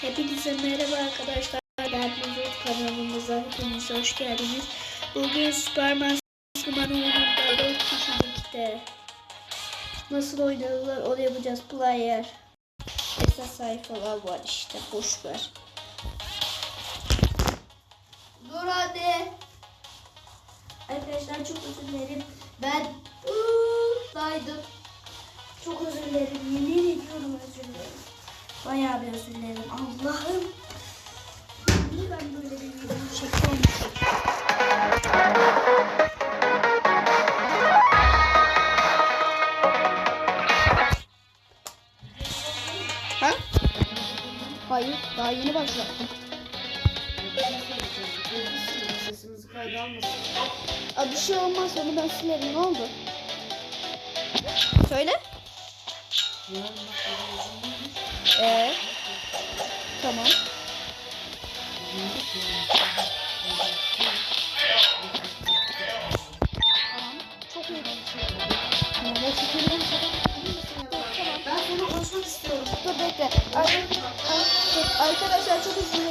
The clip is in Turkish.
Hepinize merhaba arkadaşlar. Ben Muzut kanalımıza hepiniz hoş geldiniz. Bugün Superman Superman oyununda 4 kişilikte nasıl oynanılır onu yapacağız. Player. Esas sayfalar var işte boş ver. Dur hadi. Arkadaşlar çok özür dilerim. Ben ııdaydım. Çok özür dilerim. Yemin ediyorum özür dilerim. Bayağı bir özür dilerim. Allah'ım. Niye ben böyle bir video çekiyormuşum? Ha? Hayır, daha yeni başlattım. Sesimizi kayda almasın. Aa, bir şey olmaz, onu ben silerim. Ne oldu? Söyle. Ee, tamam. Tamam. Çok iyi. Tamam. Dur bekle. Ar- ar- Arkadaşlar çok üzgünüm.